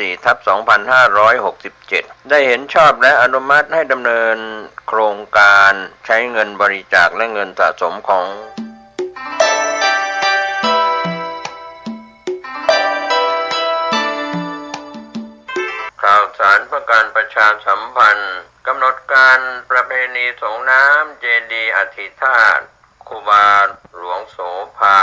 24ทับ2567 ได้เห็นชอบและอนุมัติให้ดำเนินโครงการใช้เงินบริจาคและเงินสะสมของข่าวสารเพื่อการประชาสัมพันธ์กำหนดการประเพณีสงน้ำเจดีย์อธิธาตคูบาหลวงโสภา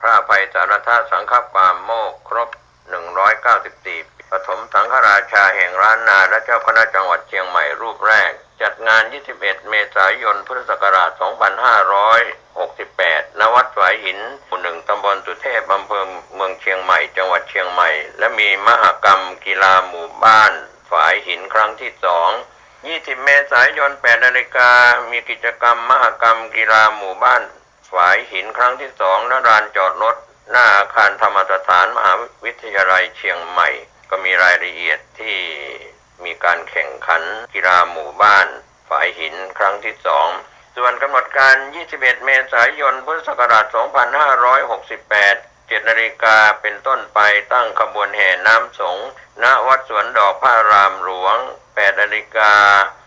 พระภัยสารธาสังฆปามโมกครบ 194 ปฐมสังฆราชาแห่งร้านนาและเจ้าคณะจังหวัดเชียงใหม่รูปแรก จัดงาน 21 เมษายน พุทธศักราช 2568 ณ วัดฝายหินหมู่หนึ่งตำบลสุเทพอำเภอเมืองเชียงใหม่ จังหวัดเชียงใหม่ และมีมหกรรมกีฬาหมู่บ้านฝายหินครั้งที่สอง20 เมษายน 8 นาฬิกา มีกิจกรรมมหกรรมกีฬาหมู่บ้านฝายหินครั้งที่สองณลานจอดรถ หน้าอาคารธรรมสถานมหาวิทยาลัยเชียงใหม่ ก็มีรายละเอียดที่มีการแข่งขันกีฬาหมู่บ้านฝายหินครั้งที่สองส่วนกำหนดการ 21 เมษายน พุทธศักราช 2568 7นาฬิกาเป็นต้นไปตั้งขบวนแห่น้ำสงฆ์ณวัดสวนดอกพระรามหลวง 8นาฬิกา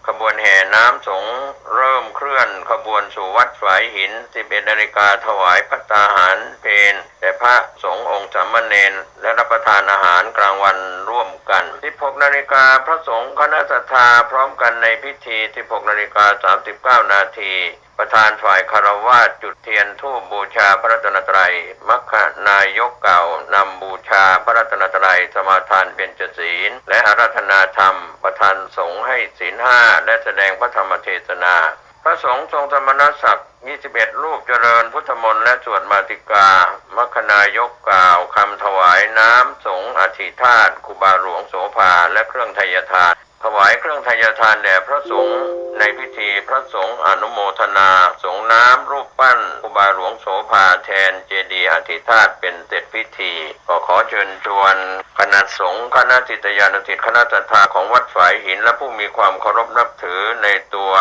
ขบวนแห่น้ำสงเริ่มเคลื่อนขบวนสู่วัดฝายหิน 11นาฬิกาถวายพัตตาหารเพนแต่พระสงฆ์องค์สามเณรและรับประทานอาหารกลางวันร่วมกัน 16นาฬิกาพระสงฆ์คณะสัทธาพร้อมกันในพิธี 16นาฬิกา39นาทีประธานฝ่ายคารวาสจุดเทียนทูบบูชาพระรัตนตรัยมัคคนายกเก่านำบูชาพระรัตนตรัย สมาทานเป็นจศีล และอารัธนาธรรม ประธานสงฆ์ให้ศีลห้าและแสดงพระธรรมเทศนา พระสงฆ์ทรงธรรมนัสศักดิ์21 รูปเจริญพุทธมนต์และสวดมาติกา มัคนายกกล่าวคำถวายน้ำสงฆ์อธิธาตุคุบาหลวงโสภาและเครื่องไทยทาน ถวายเครื่องทายทานแด่พระสงฆ์ในพิธีพระสงฆ์อนุโมทนา สงน้ำรูปปั้นครูบาหลวงโสภาแทนเจดีย์อธิธาตเป็นเสร็จพิธี ก็ขอเชิญชวนคณะสงฆ์คณะจิตยานุสิทธิคณะศรัทธาของวัดฝายหินและผู้มีความเคารพนับถือในตัว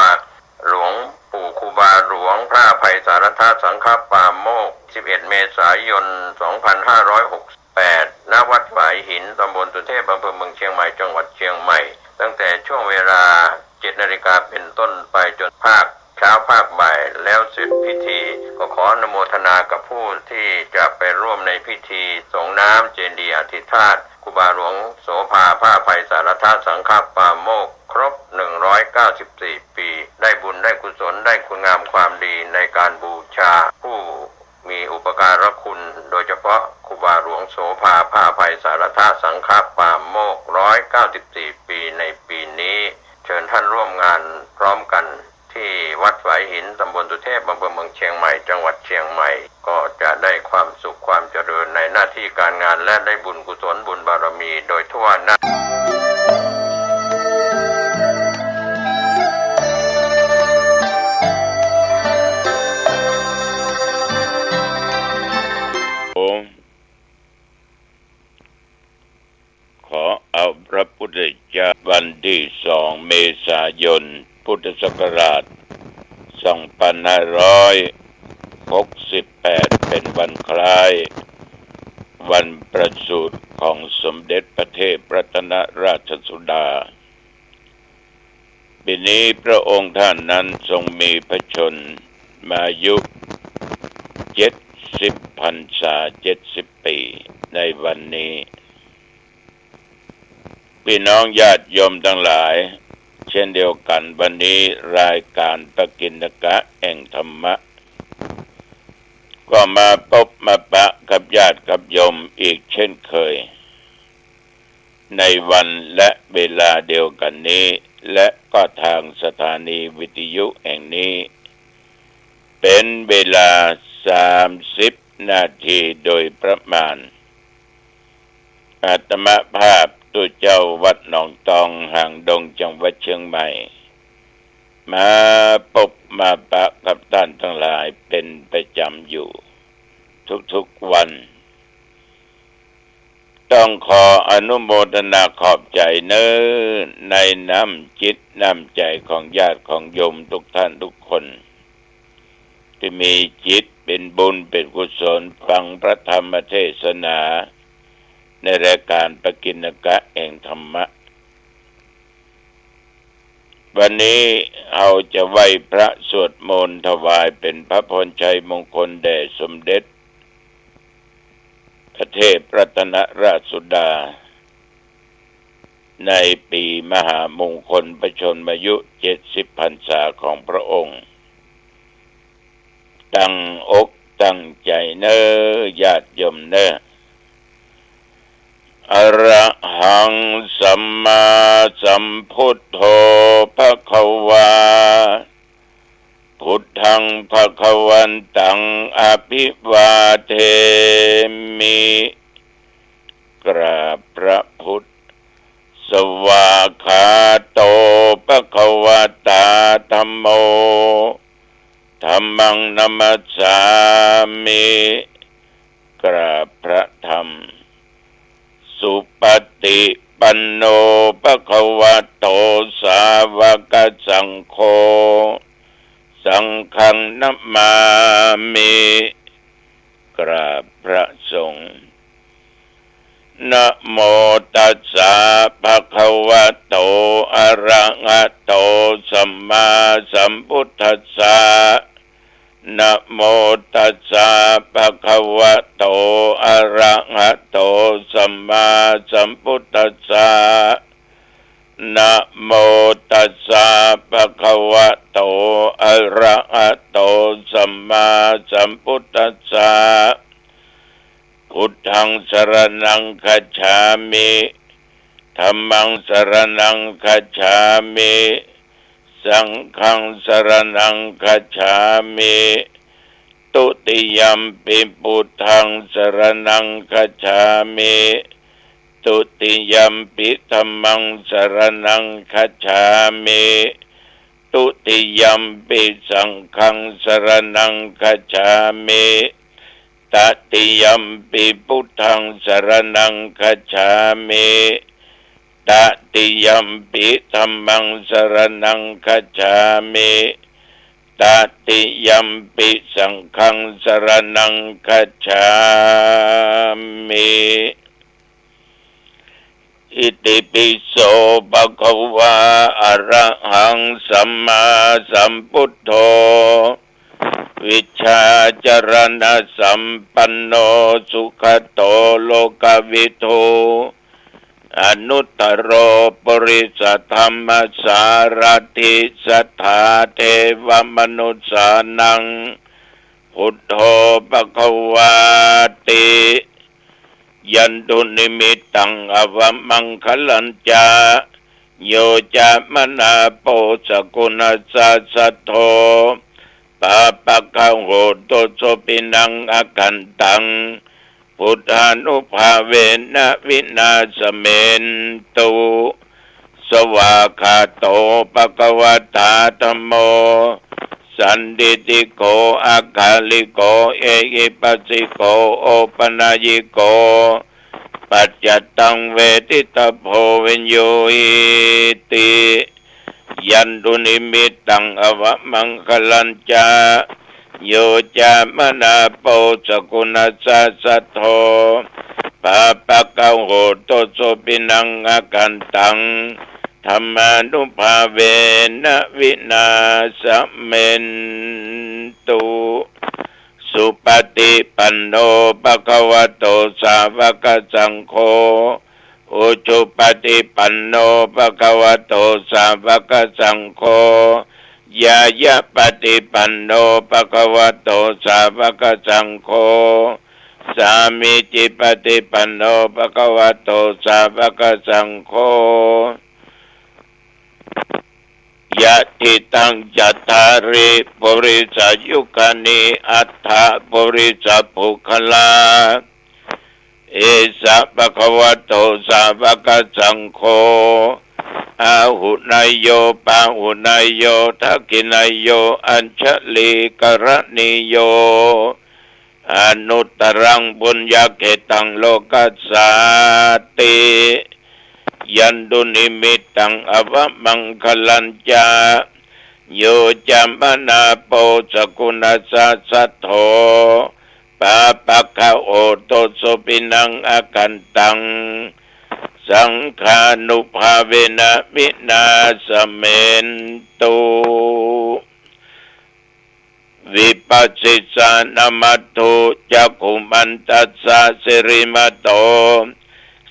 หลวงปู่ครูบาหลวงพระภัยสารธาสังฆปาโมก 11 เมษายน 2568 ณ วัดฝายหิน ตำบลสุเทพอำเภอเมืองเชียงใหม่ จังหวัดเชียงใหม่ ตั้งแต่ช่วงเวลา7นาฬิกาเป็นต้นไปจนภาคเช้าภาคบ่ายแล้วเสร็จพิธี ก็ขออนุโมทนากับผู้ที่จะไปร่วมในพิธีสงน้ำเจดีย์อธิธาตครูบาหลวงโสภาผ้าภัยสารธาสังฆปาโมกครบ 194 ปี ได้บุญได้กุศลได้คุณงามความดีในการบูชาผู้ มีอุปการะคุณโดยเฉพาะครูบาหลวงโสภาผ้าภัยสารธาสังฆปาโมก194ปีในปีนี้ เชิญท่านร่วมงานพร้อมกันที่วัดฝายหินตำบลสุเทพอำเภอเมืองเชียงใหม่ จังหวัดเชียงใหม่ ก็จะได้ความสุขความเจริญในหน้าที่การงานและได้บุญกุศลบุญบารมีโดยทั่วหน้า อเอาพระพุทธเจ้าวันที่สองเมษายน พุทธศักราช 2568 เป็นวันคล้าย วันประสูติของสมเด็จพระเทพรัตนราชสุดา ปีนี้พระองค์ท่านนั้นทรงมีพระชนมายุเจ็ดสิบพรรษาเจ็ดสิบปีในวันนี้ พี่น้องญาติโยมทั้งหลาย เช่นเดียวกันวันนี้รายการปกินกะแห่งธรรมะ ก็มาพบมาปะกับญาติกับโยมอีกเช่นเคย ในวันและเวลาเดียวกันนี้ และก็ทางสถานีวิทยุแห่งนี้ เป็นเวลาสามสิบนาทีโดยประมาณอาตมาภาพ ตัวเจ้าวัดหนองตองห่างดงจังหวัดเชียงใหม่ มาพบมาปะกับท่านทั้งหลายเป็นประจำอยู่ ทุกๆวัน ต้องขออนุโมทนาขอบใจเน้อในน้ำจิตน้ำใจของญาติของโยมทุกท่านทุกคน ที่มีจิตเป็นบุญเป็นกุศลฟังพระธรรมเทศนา ในรายการปกินกะแห่งธรรมะ วันนี้เราจะไหวพระสวดมนต์ถวายเป็นพระพรชัยมงคลแด่สมเด็จ พระเทพรัตนราชสุดา ในปีมหามงคลประชนมายุเจ็ดสิบพรรษาของพระองค์ ตั้งอกตั้งใจเนอญาติยมเนออ อระหังสัมมาสัมพุทโธภะคะวา พุทธังภะคะวันตังอภิวาเทมิ กราบพระพุทธ สวาคาโตภะคะวะตาธัมโมธรรมังนัมสสามิ กราบพระธรรม สุปฏิปันโนภะคะวะโตสาวกสังโฆสังฆังนัมมามิกราบพระสงฆ์นะโมตัสสะภะคะวะโตอะระหะโตสัมมาสัมพุทธัสสะ นะโมตัสสะภะคะวะโต อะระหะโต สัมมาสัมพุทธัสสะนะโมตัสสะภะคะวะโต อะระหะโต สัมมาสัมพุทธัสสะพุทธังสรณังคัจฉามิธรรมังสรณังคัจฉามิ สังฆังสรณังคัจฉามิตุติยมปิพุทธังสรณังคัจฉามิตุติยมปิธรรมังสรณังคัจฉามิตุติยมปิสังฆังสรณังคัจฉามิตติยมปิพุทธังสรณังคัจฉามิ ตติยัมปิธรรมังสรณังคัจามิตติยัมปิสังฆังสรณังคัจามิอิติปิโสภะคะวะอะระหังสัมมาสัมพุทโธวิชาจรณะสัมปันโนสุขโตโลกวิทู อนุตตรโรปริสธรรมสารติสัทธาเทวมนุษสานัง พุทโธปะควาติยันตุนิมิตตังอวมังคลัญจาโยจามนาโปสกุณสัสโทปาปะกังโหตุโสปินังอากันตัง พุทธานุภาเวนะวินาสเมนตุสวาคาโตปะกวตาธรรมโม สันดิติโกอากาลิโก เอหิปัสสิโกโอปนายิโก ปัจจตังเวทิตาโพวิญโยอิติยันตุนิมิตตังอวะมังคลัญจา โยจามนาโปสกุณสัสสะโทปาปะกังโหตโสปินังอากันตังธรรมานุภาเวนะวินาสเมนตุสุปฏิปันโนภะคะวะโตสาวกสังโฆอุจุปฏิปันโนภะคะวะโตสาวกสังโฆ ยายะปฏิปันโนภะคะวะโตสาวกสังโฆสามิจิปฏิปันโนภะคะวะโตสาวกสังโฆยะติตังจัตตาริปุริสายุคานิอัตถะปุริสปุคลาเอสะปะคะวะโตสาวกสังโฆ อาหุนายโยปาหุนายโยทักกินายโย อัญชลีกรณิโยอนุตรังบุญญาเกตังโลกัสสาติยันตุนิมิตังอวมังคลัญจาโยจามนาโปสกุณสัสสะโทปาปะคะโอโตโสปินังอากันตัง สังขานุภาเวนะมินาสเมนตุวิปัสสิสานามัตถุจักขุมันตัสสะสิริมัตโต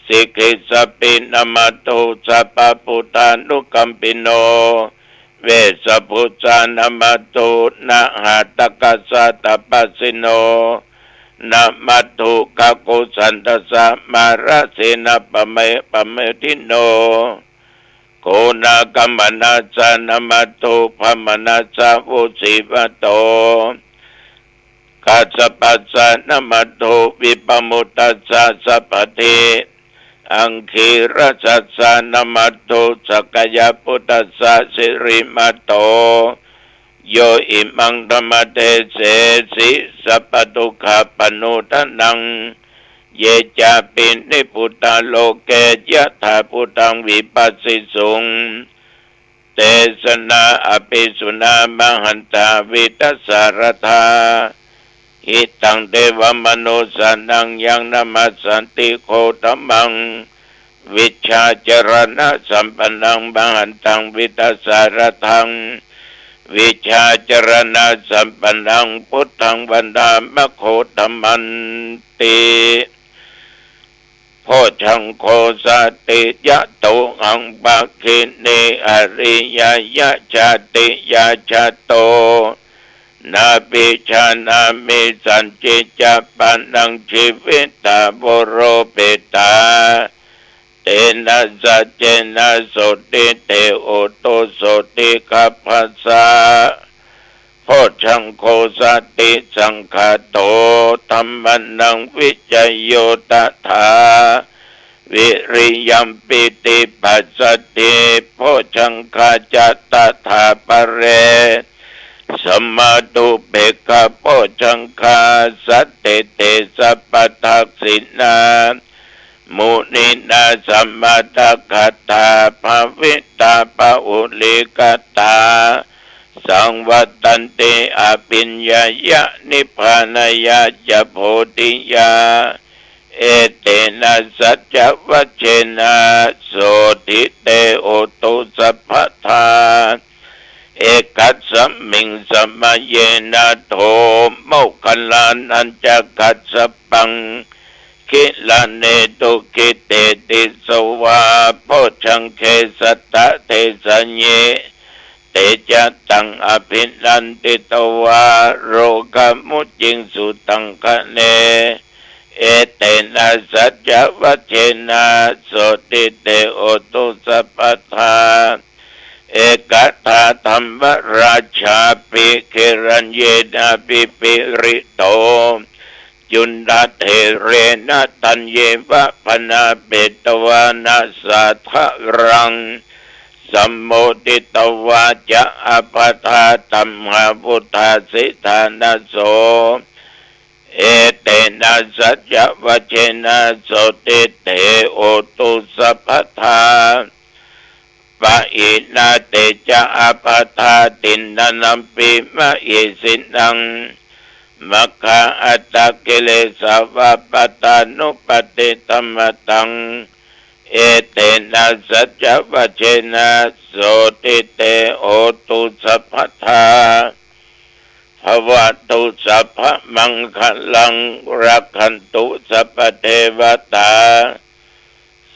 สิกิสปินามัตถุสัพพุทานุกัมปิโน เวสพุทานามัตถุนะหาตกัสสะตปัสสิโน นะมัตุกะกุสันตสะมาระเสนะปเมปเมทิโนโกนากัมมนาจานามัตุพมนาจาวุสิวโตกัสะปัสสะนามัตุวิปมุตตัสสะสัพเทอังคีรัสสสานามัตโตสกยาพุทธัสสะสิริมัตโต โยอิมังธรรมเทเสสิสัพพทุกขปนุทนัง เยจาปินิพุทธาโลเกยะถาพุทธังวิปัสสิสุงเตสนาอภิสุนามหันตาวิตัสสารธาอิตังเทวมโนสันังยังนามาสันติโคตมัง วิชาจรณะสัมปันังบังหันตังวิตัสสารทัง วิชาจรณะสัมปันนังพุทธังวันดามโคตมันติโพชังโคสติยะโตอังปะคิเนอริยยะชาติยะชาโต นาปิชานามิสันจิจปันังชีวิตตาบโรเปตา เตนะสัจเจนะโสติเตโอโตโสติกัปปัสสะโพชังโคสติสังคาโตธรรมนังวิจยโยตถาวิริยัมปิติปัสสติโพชังคาจตถาปะเรสมมาตุเปกะโพชังคาสัตเตเตสัพพทักษินา มุนินาสัมมาตคาตาภาวิตาปะอุลิกตา สังวัตันติอภิญญายะนิพานายะจะโพธิยา เอเตนะสัจวัชเชนะโสติเตโอตุสัพพทาเอกัสสมิงสมะเยนะโทโมกขลานันจะกัสสปัง คิลาเนตุกิเตติสวาโพชังเคสตะเทสัญเยเตจะตังอภินันติตวาโรกามุจิงสุตังคะเน เอเตนะสัจจวัชนะสติเตโอตุสัพพทาเอกตาธรรมราชาปิเกรัญเยนาปิปิริโต จุนดาเทเรนะตัญเยวะพนาเปตวานาสัทธรังสัมโมติตวาจะอปทาตัมหาพุทธาสิทานาโส เอเตนะสัจวเชนะโสติเตโอตุสัพพทาปะอินาเตจะอาปทาตินนานัมปิมะอิสินัง มัคคะอัตตะกิเลสาวะปะตานุปติตัมมะตัง เอเตนะสัจวัชเชนะโสติเตโอตุสัพพทาภวตุสัพพมังคลังรักขันตุสัพเทวตา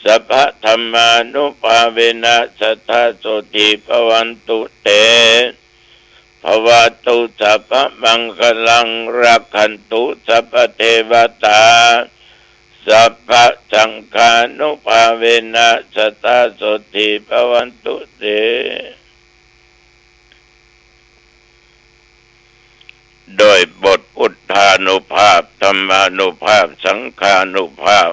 สัพพธรรมานุภาเวนะสัทธาโสติภวันตุเต ภวตุสัพพะมังคลังรักขันตุสัพเทวตาสัพพสังฆานุภาเวนะสัทธาสติภวันตุเตโดยบทพุทธานุภาพธรรมานุภาพสังฆานุภาพ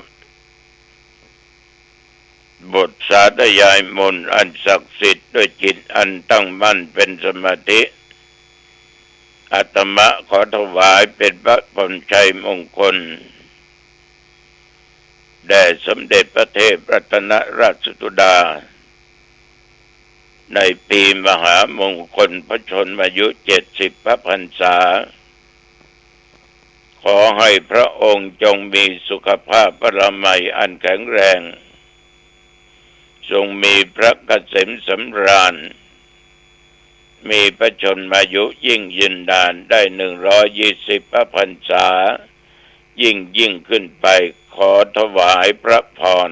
บทสาธยายมนอันศักดิ์สิทธิ์ด้วยจิตอันตั้งมั่นเป็นสมาธิ อาตมะขอถวายเป็นพระผลชัยมงคล แด่สมเด็จพระเทพรัตนราชสุดา ในปีมหามงคลพระชนมายุเจ็ดสิบพระพรรษา ขอให้พระองค์จงมีสุขภาพพระมัยอันแข็งแรง ทรงมีพระเกษมสำราญ มีพระชนมายุยิ่งยืนดานได้หนึ่งร้อยยี่สิบพระพรรษา ยิ่งยิ่งขึ้นไปขอถวายพระพร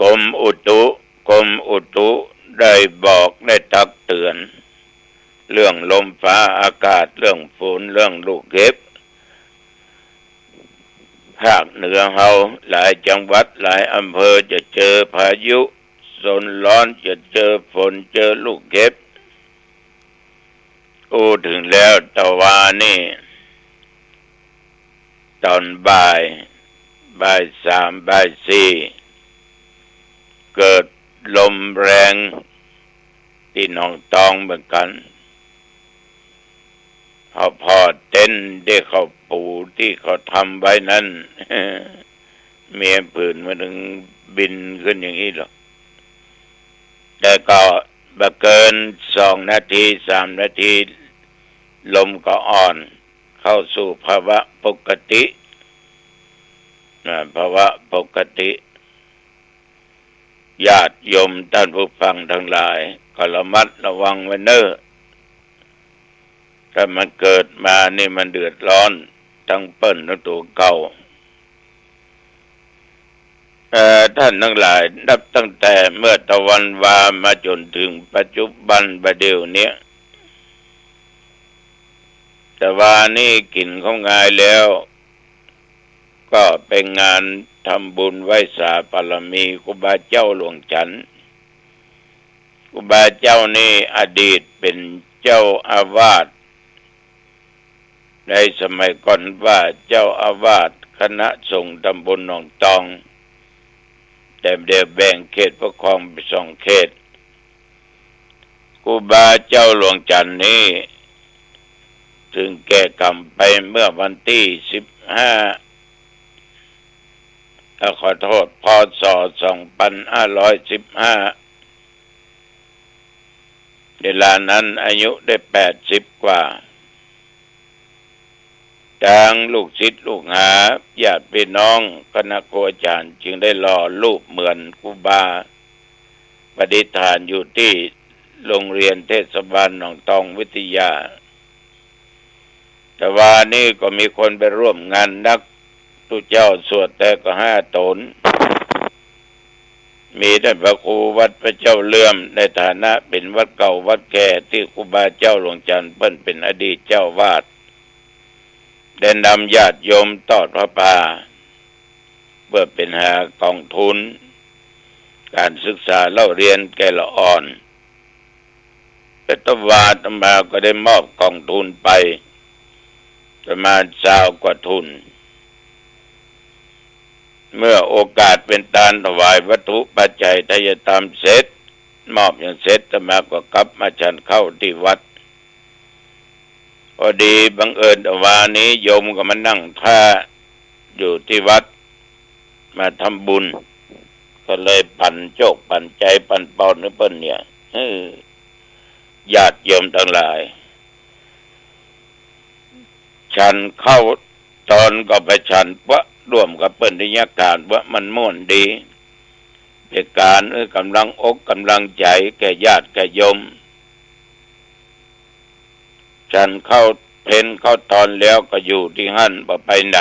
กรมอุตุกรมอุตุได้บอกได้ตักเตือน เรื่องลมฟ้าอากาศเรื่องฝนเรื่องลูกเห็บภาคเหนือเฮาหลายจังหวัดหลายอำเภอจะเจอพายุ ฝนร้อนจะเจอฝนเจอลูกเห็บอู้ถึงแล้วตะวานี่ ตอนบ่าย บ่ายสามบ่ายสี่ เกิดลมแรงที่หนองตองเหมือนกันพอพอเต้นได้เขาปูที่เขาทำไว้นั้นเมียผืนมาถึงบินขึ้นอย่างนี้หรอก แต่ก็บเกินสองนาทีสามนาที ลมก็อ่อน เข้าสู่ภาวะปกตินะภาวะปกติญาติโยมท่านผู้ฟังทั้งหลายก็ระมัดระวังไว้เนอ้อถ้ามันเกิดมานี่มันเดือดร้อน ทั้งเปิ้นทั้งตัวเก่า ท่านทั้งหลายนับตั้งแต่เมื่อตะวันวามาจนถึงปัจจุบันประเดี๋ยวนี้แต่ว่านี่กินของงายแล้ว ก็เป็นงานทำบุญไหว้สาปรมีครูบาเจ้าหลวงจันทร์ครูบาเจ้านี่อดีตเป็นเจ้าอาวาสในสมัยก่อนว่าเจ้าอาวาสคณะสงฆ์ตำบลหนองตอง แต่เดียวแบ่งเขตปกครองเป็นสองเขตครูบาเจ้าหลวงจันนี้ถึงแก่กรรมไปเมื่อวันที่สิบห้าขอโทษพศสองพันห้าร้อยสิบห้าเวลานั้นอายุได้แปดสิบกว่า ทางลูกศิษย์ลูกหาญาติพี่น้องคณะโกอาจารย์จึงได้รอรูปเหมือนครูบาปฏิฐานอยู่ที่โรงเรียนเทศบาลหนองตองวิทยา แต่ว่านี่ก็มีคนไปร่วมงานนักตุเจ้าสวดแต่ก็ห้าตน มีท่านพระครูวัดพระเจ้าเลื่อมในฐานะเป็นวัดเก่าวัดแก่ที่ครูบาเจ้าหลวงจันทร์เปิ้นเป็นอดีตเจ้าวาด ได้นำญาติโยมตอดพระป่าเพื่อเป็นหากองทุน การศึกษาเล่าเรียนแก่ละอ่อนเป็ตวาตมาก็ได้มอบกองทุนไป ประมาณสาวกว่าทุน เมื่อโอกาสเป็นตานถวายวัตถุปัจจัยทายตามเสร็จ มอบอย่างเสร็จตมาก็กลับมาฉันเข้าที่วัด พอดีบังเอิญวานี้โยมก็มานั่งท่าอยู่ที่วัดมาทำบุญ ก็เลยปั่นโจกปั่นใจปั่นปอนนึกเปิ้นเนี่ยญาติโยมทั้งหลาย ฉันเข้าตอนก็ไปฉันวะร่วมกับเปิ้นที่ยาการว่ามันม่วนดีเป็นการเออกำลังอกกำลังใจแก่ญาติแก่โยม ฉันเข้าเพนเข้าตอนแล้วก็อยู่ที่หั่นบ่ไปไหน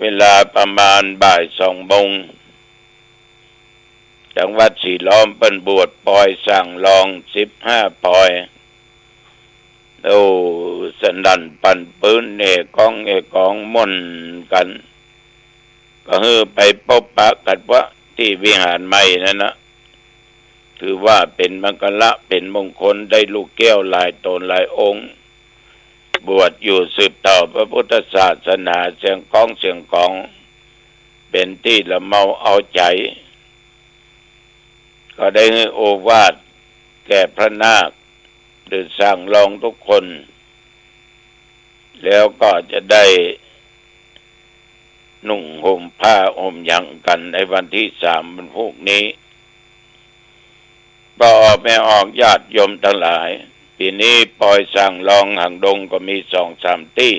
เวลาประมาณบ่ายสองโมงจังหวัดสีล้อมเป็นบวชปอยสั่งลองสิบห้าปอย โอ้สนันปันปืนเอกองเอกองม่นกัน ก็เฮือไปพบปะกันว่าที่วิหารใหม่นั่นนะ ถือว่าเป็นมังกละเป็นมงคลได้ลูกแก้วลายตนหลายองค์ บวชอยู่สืบต่อพระพุทธศาสนาเสียงกองเสียงกอง เป็นที่ละเมาเอาใจ ก็ได้ให้โอวาทแก่พระนาคหรือสั่งลองทุกคน แล้วก็จะได้นุ่งห่มผ้าห่มยังกันในวันที่สามวันพวกนี้ ก็ออกไม่ออกญาติโยมทั้งหลาย ปีนี้ปล่อยสั่งลองหางดงก็มีสองสามตี้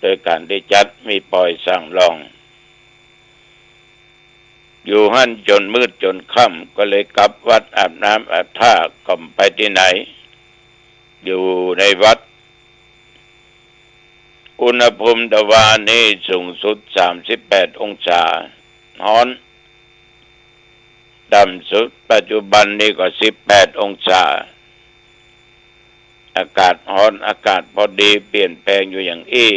โดยการได้จัดมีปล่อยสั่งลอง อยู่หั่นจนมืดจนค่ำก็เลยกลับวัดอาบน้ำอาบท่าก็ไปที่ไหน อยู่ในวัด อุณหภูมิตะวันนี้สูงสุดสามสิบแปดองศาฮ้อน ต่ำสุดปัจจุบันนี้ก็สิบแปดองศา อากาศร้อนอากาศพอดีเปลี่ยนแปลงอยู่อย่างอี้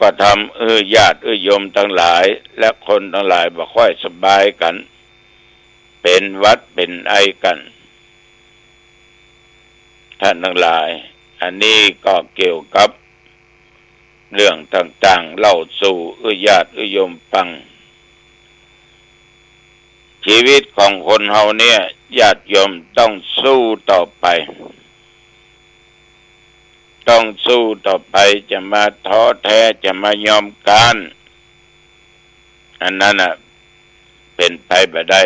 ก็ทำเออญาติเออโยมทั้งหลาย และคนทั้งหลายบ่ค่อยสบายกัน เป็นวัดเป็นไอกัน ท่านทั้งหลาย อันนี้ก็เกี่ยวกับ เรื่องต่างๆ เล่าสู่เออญาติเออโยมฟัง ชีวิตของคนเฮาเนี่ยญาติโยมต้องสู้ต่อไป ต้องสู้ต่อไปจะมาท้อแท้จะมายอมการอันนั้นอะเป็นไปไม่ได้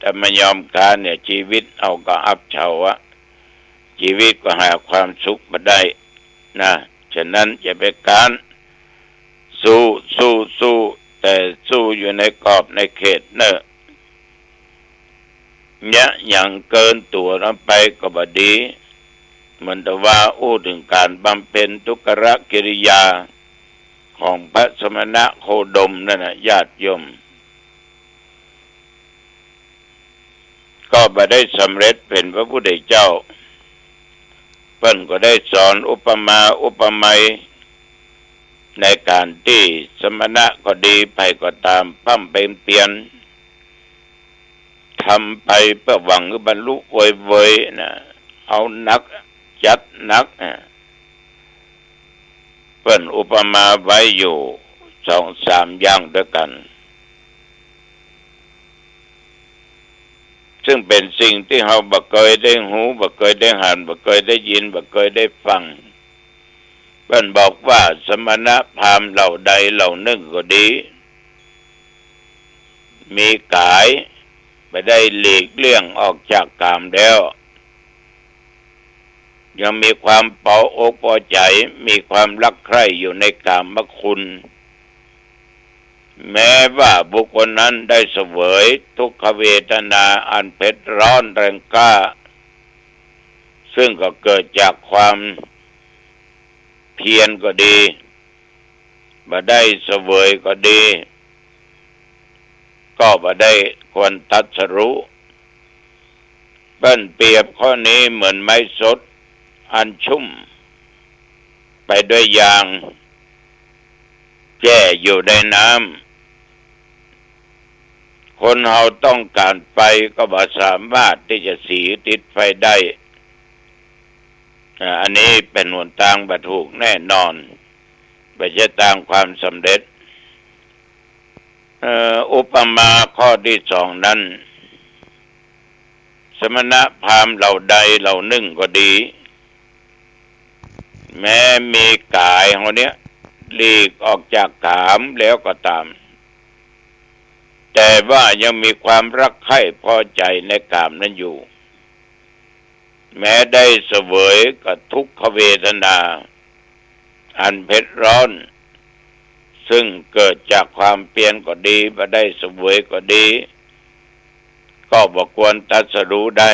ถ้ามายอมการเนี่ย ชีวิตเอาก็อับเฉาอะชีวิตก็หาความสุขมาได้นะฉะนั้นอย่าไปการสู้สู้สู้แต่สู้อยู่ในกรอบในเขตเนอะ เนี่ยอย่างเกินตัวนั้นไปก็บดีมือนแต่ว่าอู้ถึงการบำเพ็ญทุกรกิริยาของพระสมณะโคดมนั่นนะญาติโยม ก็บ่ได้สำเร็จเป็นพระพุทธเจ้า เปิ้นก็ได้สอนอุปมาอุปไมยในการที่สมณะก็ดีไปก็ตามพั่มเป็นเปลี่ยน ทำไปเพื่อหวังบรรลุเวยๆนะเอานักจัดนักนะเปิ้นอุปมาไว้อยู่สองสามอย่างด้วยกัน ซึ่งเป็นสิ่งที่เราบ่เคยได้หูบ่เคยได้หันบ่เคยได้ยินบ่เคยได้ฟังเปิ้นบอกว่าสมณะพราหมณ์เหล่าใดเหล่าหนึ่งก็ดี มีกาย ไปได้หลีกเลี่ยงออกจากกามแล้ว ยังมีความเป่าอกพอใจมีความรักใคร่อยู่ในกามคุณ แม้ว่าบุคคลนั้นได้เสวยทุกขเวทนาอันเผ็ดร้อนแรงกล้า ซึ่งก็เกิดจากความเพียรก็ดีบ่ได้เสวยก็ดี ก็บ่ได้ควรตัดสรู้เปิ้นเปรียบข้อนี้เหมือนไม้สด อันชุ่ม ไปด้วยยางแก่อยู่ในน้ำคนเราต้องการไฟก็บ่สามารถที่จะสีติดไฟได้ อันนี้เป็นหนทางบัถูกแน่นอนไปจะตามความสำเร็จ อุปมาข้อที่สองนั้น สมณะพราหมณ์เหล่าใดเหล่านึ่งก็ดี แม้มีกายของเนี้ยหลีกออกจากกามแล้วก็ตาม แต่ว่ายังมีความรักใคร่พอใจในกามนั้นอยู่ แม้ได้เสวยกับทุกขเวทนา อันเผ็ดร้อน ซึ่งเกิดจากความเปลี่ยนก็ดีมาได้เสวยก็ดี ก็บอกควรตัดสรู้ได้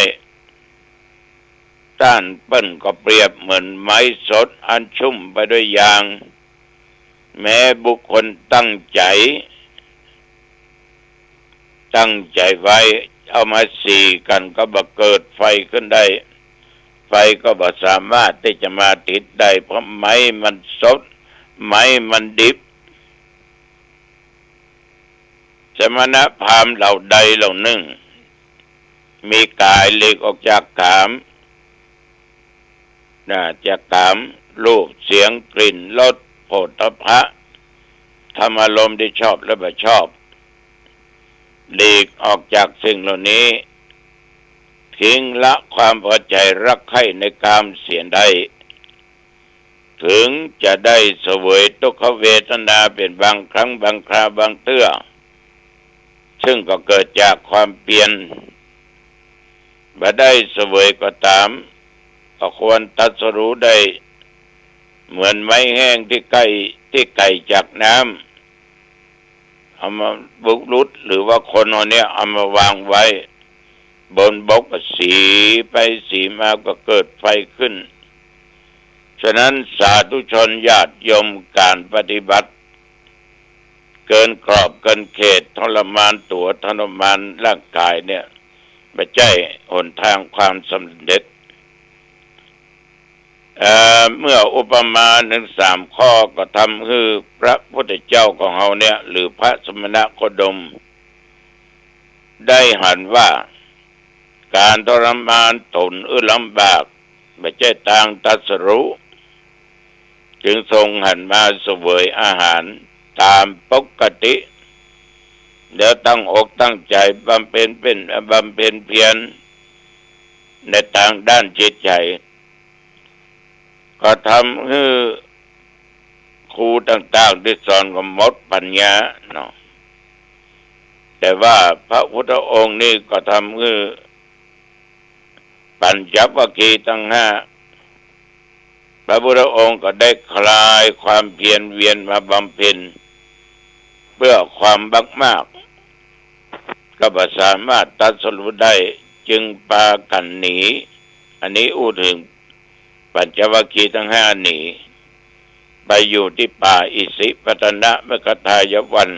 ต้านเปิ้นก็เปรียบเหมือนไม้สดอันชุ่มไปด้วยยาง แม้บุคคลตั้งใจ ตั้งใจไว้ เอามาสีกันก็บ่เกิดไฟขึ้นได้ ไฟก็บ่สามารถที่จะมาติดได้เพราะไม้มันสด ไม้มันดิบ ส มณพามเหล่าใดเหล่าหนึ่ง มีกายเล็กออกจากกามน่าจะกามรูปเสียงกลิ่นรสโผฏฐะธรรมอารมณ์ที่ชอบและไม่ชอบหลีกออกจากสิ่งเหล่านี้ ทิ้งละความพอใจรักใคร่ในกามเสียได้ถึงจะได้เสวยทุกขเวทนาเป็นบางครั้งบางคราบางเตื้อ ซึ่งก็เกิดจากความเปลี่ยนบ่ได้เสวยก็ตาม ก็ควรตรัสรู้ได้ เหมือนไม้แห้งที่ไก่ที่ไก่จากน้ำเอามาบุกรุดหรือว่าคนเอาเนี้ยเอามาวางไว้ บนบกสีไปสีมาก็เกิดไฟขึ้น ฉะนั้นสาธุชนญาติโยมการปฏิบัติ เกินกรอบเกินเขตทรมานตัวทรมานร่างกายเนี่ยไม่ใช่หนทางความสำเร็จเเมื่ออุปมาหนึ่งสามข้อก็ทำคือพระพุทธเจ้าของเราเนี่ย หรือพระสมณะโคดม ได้หันว่าการทรมานตนอื้อลำบากไม่ใช่ทางตัสรู้จึงทรงหันมาเสวยอาหาร ตามปกติเดี๋ยวตั้งอกตั้งใจบำเพ็ญเป็นบำเพ็ญเพียรในทางด้านจิตใจ ก็ทำให้ครูต่างๆที่สอนก็หมดปัญญาเนาะแต่ว่าพระพุทธองค์นี่ก็ทำให้ปัญจวัคคีย์ทั้งห้าพระพุทธองค์ก็ได้คลายความเพียรเวียนมาบำเพ็ญ เพื่อความบักมาก ก็บ่สามารถตัดสรุปได้ จึงปากันหนี อันนี้อู้ถึง ปัญจวัคคีย์ทั้งห้าหนี ไปอยู่ที่ป่าอิสิปตนะมกทายวัน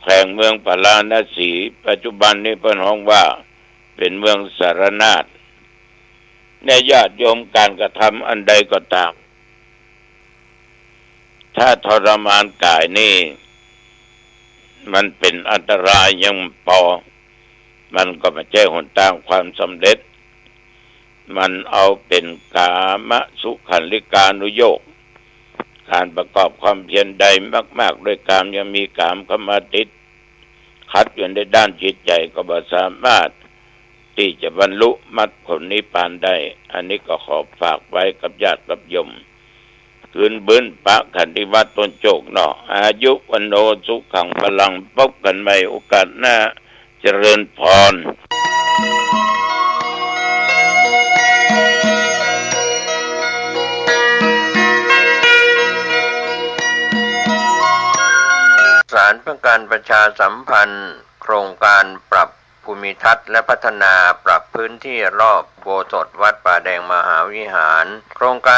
แขวงเมืองปาลาณสี ปัจจุบันนี้เป็นห้องว่าเป็นเมืองสารนาฏในญาติโยมการกระทำอันใดก็ตาม ถ้าทรมานกายนี่ มันเป็นอันตรายยังพอ มันก็ม่ใช่หนทางความสำเร็จ มันเอาเป็นกามสุขันลิกานุโยก การประกอบความเพียรใดมาก ๆ ด้วยกามยังมีกามเข้ามาติด คัดอยู่ในด้านจิตใจก็บ่สามารถที่จะบรรลุมรรคผลนิพพานได้ อันนี้ก็ขอฝากไว้กับญาติกับโยม คืนบืนปะขันติวัดต้นโจกเนาะอายุวันโนสุขังพลังพบกันใหม่โอกาสหน้าเจริญพรสารเพื่อการประชาสัมพันธ์ โครงการปรับภูมิทัศน์และพัฒนาปรับพื้นที่รอบโบสถ์วัดป่าแดงมหาวิหาร โครงการ